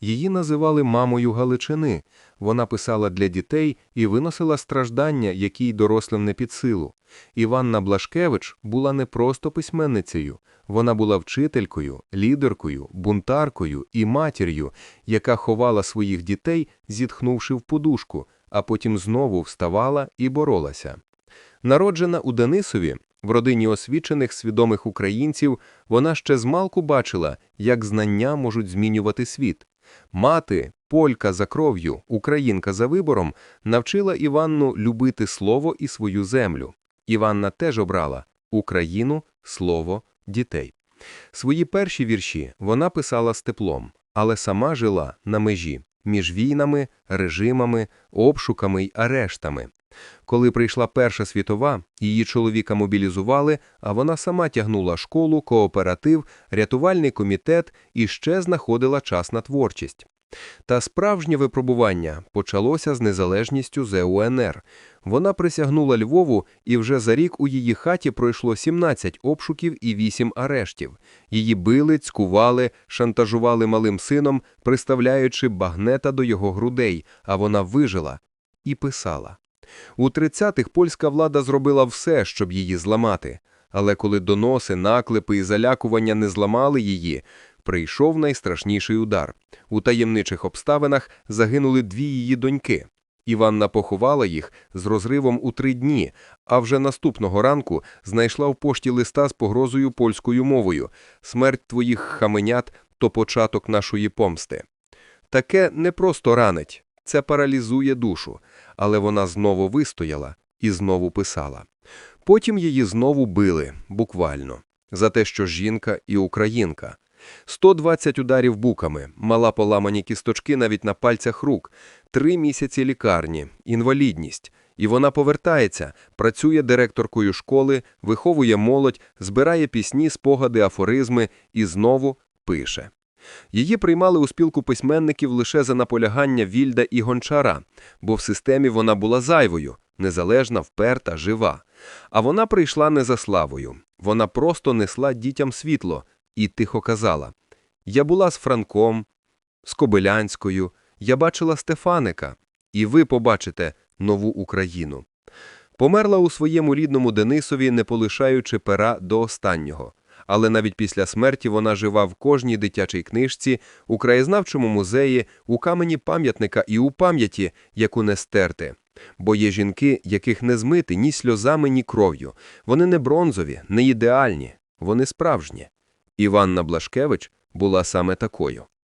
Її називали мамою Галичини. Вона писала для дітей і виносила страждання, які й дорослим не під силу. Іванна Блашкевич була не просто письменницею, вона була вчителькою, лідеркою, бунтаркою і матір'ю, яка ховала своїх дітей, зітхнувши в подушку, а потім знову вставала і боролася. Народжена у Денисові, в родині освічених свідомих українців, вона ще змалку бачила, як знання можуть змінювати світ. Мати, полька за кров'ю, українка за вибором, навчила Іванну любити слово і свою землю. Іванна теж обрала Україну, слово, дітей. Свої перші вірші вона писала з теплом, але сама жила на межі між війнами, режимами, обшуками й арештами. Коли прийшла Перша світова, її чоловіка мобілізували, а вона сама тягнула школу, кооператив, рятувальний комітет і ще знаходила час на творчість. Та справжнє випробування почалося з незалежністю ЗУНР. Вона присягнула Львову, і вже за рік у її хаті пройшло 17 обшуків і 8 арештів. Її били, цькували, шантажували малим сином, приставляючи багнета до його грудей, а вона вижила і писала. У 30-х польська влада зробила все, щоб її зламати. Але коли доноси, наклепи і залякування не зламали її, прийшов найстрашніший удар. У таємничих обставинах загинули дві її доньки. Іванна поховала їх з розривом у три дні, а вже наступного ранку знайшла в пошті листа з погрозою польською мовою «Смерть твоїх хаменят – то початок нашої помсти». Таке не просто ранить, це паралізує душу, але вона знову вистояла і знову писала. Потім її знову били, буквально, за те, що жінка і українка. 120 ударів буками, мала поламані кісточки навіть на пальцях рук, три місяці лікарні, інвалідність. І вона повертається, працює директоркою школи, виховує молодь, збирає пісні, спогади, афоризми і знову пише. Її приймали у спілку письменників лише за наполягання Вільда і Гончара, бо в системі вона була зайвою, незалежна, вперта, жива. А вона прийшла не за славою. Вона просто несла дітям світло і тихо казала: Я була з Франком, з Кобилянською, я бачила Стефаника, і ви побачите нову Україну. Померла у своєму рідному Денисові, не полишаючи пера до останнього. Але навіть після смерті вона жива в кожній дитячій книжці, у краєзнавчому музеї, у камені пам'ятника і у пам'яті, яку не стерти. Бо є жінки, яких не змити ні сльозами, ні кров'ю. Вони не бронзові, не ідеальні, вони справжні. Іванна Блашкевич була саме такою.